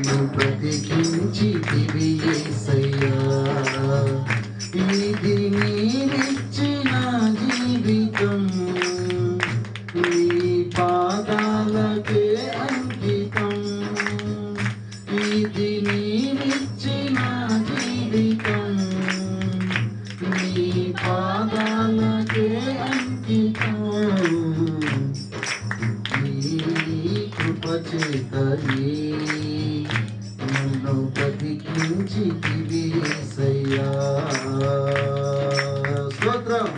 బ్రతికించితివి యేసయ్యా. ఇది నీవిచ్చిన జీవితం. నీ పాదాలకే అంకితం. ఇది నీవిచ్చిన జీవితం. నీ పాదాలకే అంకితం. చేతని నన్ను బ్రతికించి దివేసయ్యా స్తోత్రం.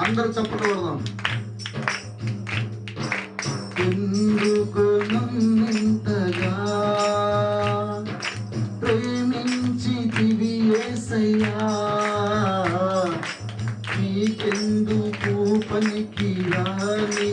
అందరూ చప్పట్లు కొడదాం. ఎందుకు నన్నింతగా ప్రేమించి దివేసయ్యా నీకెందుకు పనికి రాని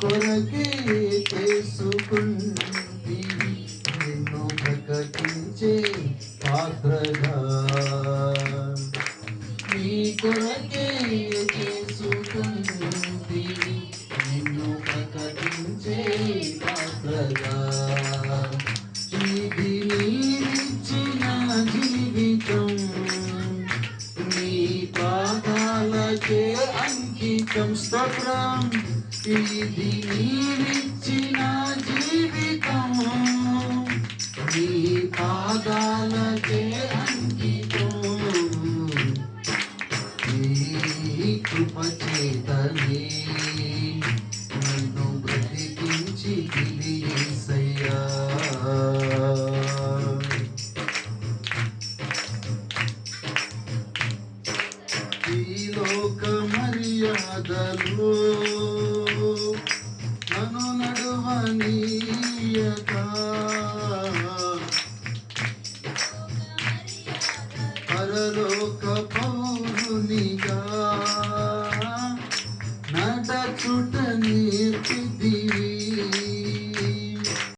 కొరకే చేసుకుంటివి నిన్ను ప్రకటించే పాత్రగా. నీ కొరకే చేసుకుంటివి నిన్ను ప్రకటించే అంకితం స్తోత్రం ఇది నీవిచ్చిన జీవితం. నీ పాదాలకే అంకితం. నీ కృపచేతనే నన్ను బ్రతికించి ఇది ఏసయ్యా. ఈ లోకం ನೀಯದಲು ನಾನು ನಡುವ ನೀಯಕ ಪರಲೋಕ ಪೌರುನಿಗ ನಡಚುಟ ನೀರ್ತಿದ್ದೀ